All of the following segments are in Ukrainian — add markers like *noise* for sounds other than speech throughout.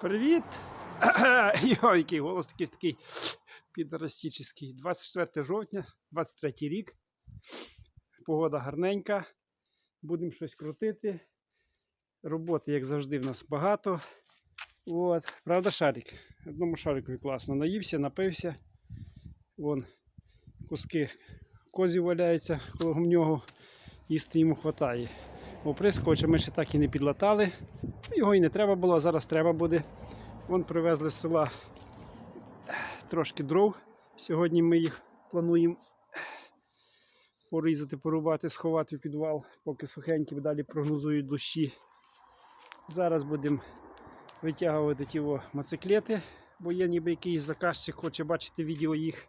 Привіт! *clears throat* Йо, який голос такий такий підростічний. 24 жовтня, 23 рік. Погода гарненька. Будемо щось крутити. Роботи, як завжди, в нас багато. От. Правда, шарик? Одному шарику класно. Наївся, напився. Вон куски козів валяються коло нього. Їсти йому вистачає. Оприскувача ми ще так і не підлатали. Його і не треба було, а зараз треба буде. Вон привезли з села трошки дров. Сьогодні ми їх плануємо порізати, порубати, сховати в підвал, поки сухенькі, далі прогнозують дощі. Зараз будемо витягувати ті моциклети, бо є ніби якийсь заказчик, хоче бачити відео їх.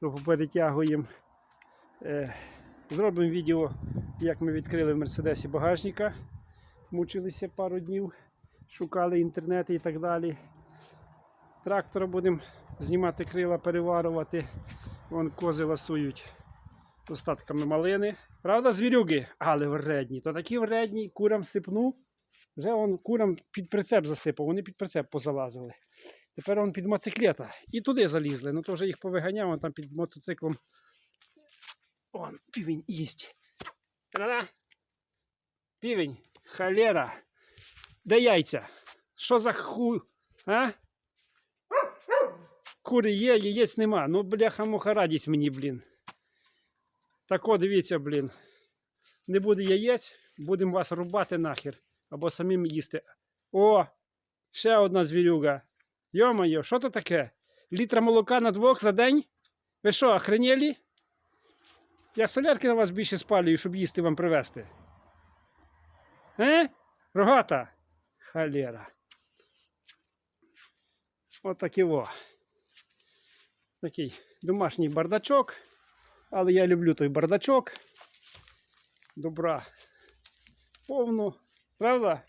То поперетягуємо. Е, Зробимо відео, як ми відкрили в Мерседесі багажника. Мучилися пару днів, шукали інтернети і так далі. Трактора будемо знімати крила, переварувати. Вон кози ласують остатками малини. Правда, звірюги? Але вредні. То такі вредні, курам сипну. Вже он курам під прицеп засипав, вони під прицеп позалазили. Тепер он під мотоциклета. І туди залізли. Ну то вже їх повиганяв, он там під мотоциклом. Он, півень їсть. Та-да! Півень, холера. Де яйця? Що за ху... А? Кури є, яєць нема. Ну, бляха муха радість мені, блін. Так от, дивіться, блін. Не буде яєць, будемо вас рубати нахер. Або самим їсти. О! Ще одна звірюга. Йо-моє, що то таке? Літра молока на двох за день? Ви що, охренєлі? Я солярки на вас більше спалюю, щоб їсти вам привезти. Е? Рогата? Халера. От такі во. Такий домашній бардачок. Але я люблю той бардачок. Добра повну. Правда?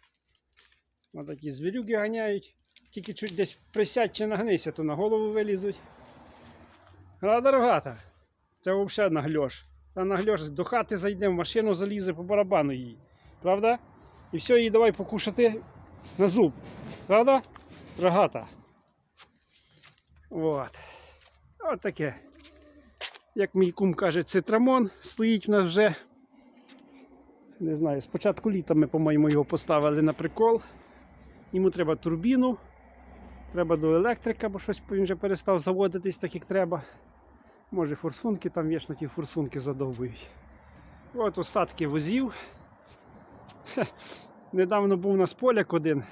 Ось такі звірюги ганяють. Тільки чуть десь присядь чи нагнися, то на голову вилізуть. Рада рогата. Це взагалі нагльош. Та нагльош до хати зайде, в машину залізе по барабану їй. Правда? І все, їй давай покушати на зуб. Правда? Рогата. От. От таке. Як мій кум каже, цитрамон стоїть в нас вже. Не знаю, спочатку літа ми, по-моєму, його поставили на прикол. Йому треба турбіну, треба до електрика, бо щось він вже перестав заводитись так, як треба. Може форсунки, там вічно ті форсунки задовбують. От остатки возів. Хе. Недавно був у нас поляк один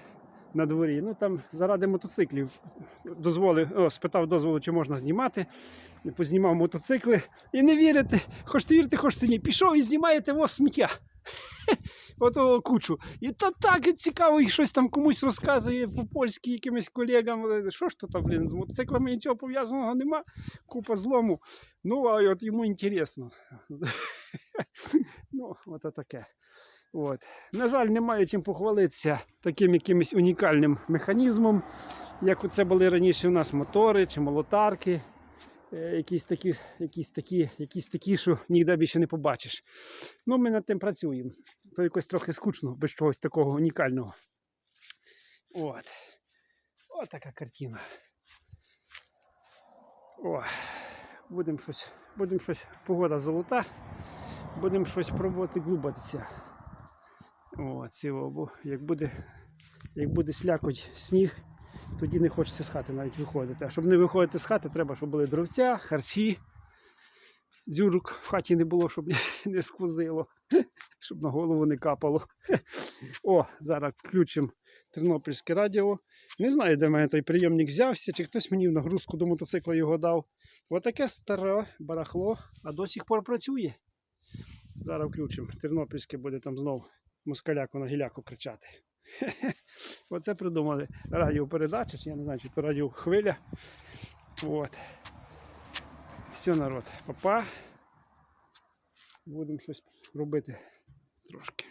на дворі. Ну там заради мотоциклів дозволив, о, спитав дозволу, чи можна знімати. Познімав мотоцикли. І не вірите, хочете вірити, хочете ні. Пішов і знімаєте ось сміття. Хе. *laughs* Ото кучу. І то так і цікаво, і щось там комусь розказує по-польськи якимось колегам. Що ж то там, блін, з мотоциклами нічого пов'язаного нема, купа злому. Ну, а от йому інтересно. *laughs* ну, от таке. От. На жаль, немає чим похвалитися таким якимось унікальним механізмом, як це були раніше у нас мотори чи молотарки. Е, Якісь такі, якісь такі, якісь такі, що ніде більше не побачиш. Ну, ми над тим працюємо. То якось трохи скучно без чогось такого унікального. От. От така картина. О, будемо щось, будемо щось, погода золота, будемо щось пробувати глубатися. О, ціло, бо як буде, як буде слякоть сніг, тоді не хочеться з хати навіть виходити. А щоб не виходити з хати, треба, щоб були дровця, харчі. Дзюрок в хаті не було, щоб *laughs* не сквозило, *laughs* щоб на голову не капало. *laughs* О, зараз включимо Тернопільське радіо. Не знаю, де в мене той прийомник взявся, чи хтось мені в нагрузку до мотоцикла його дав. Отаке старе барахло, а до сих пор працює. Зараз включимо. Тернопільське буде там знов москаляку на гіляку кричати. *laughs* Оце придумали радіопередача, чи я не знаю, чи то радіохвиля. От. Все, народ, папа. Будемо щось робити трошки.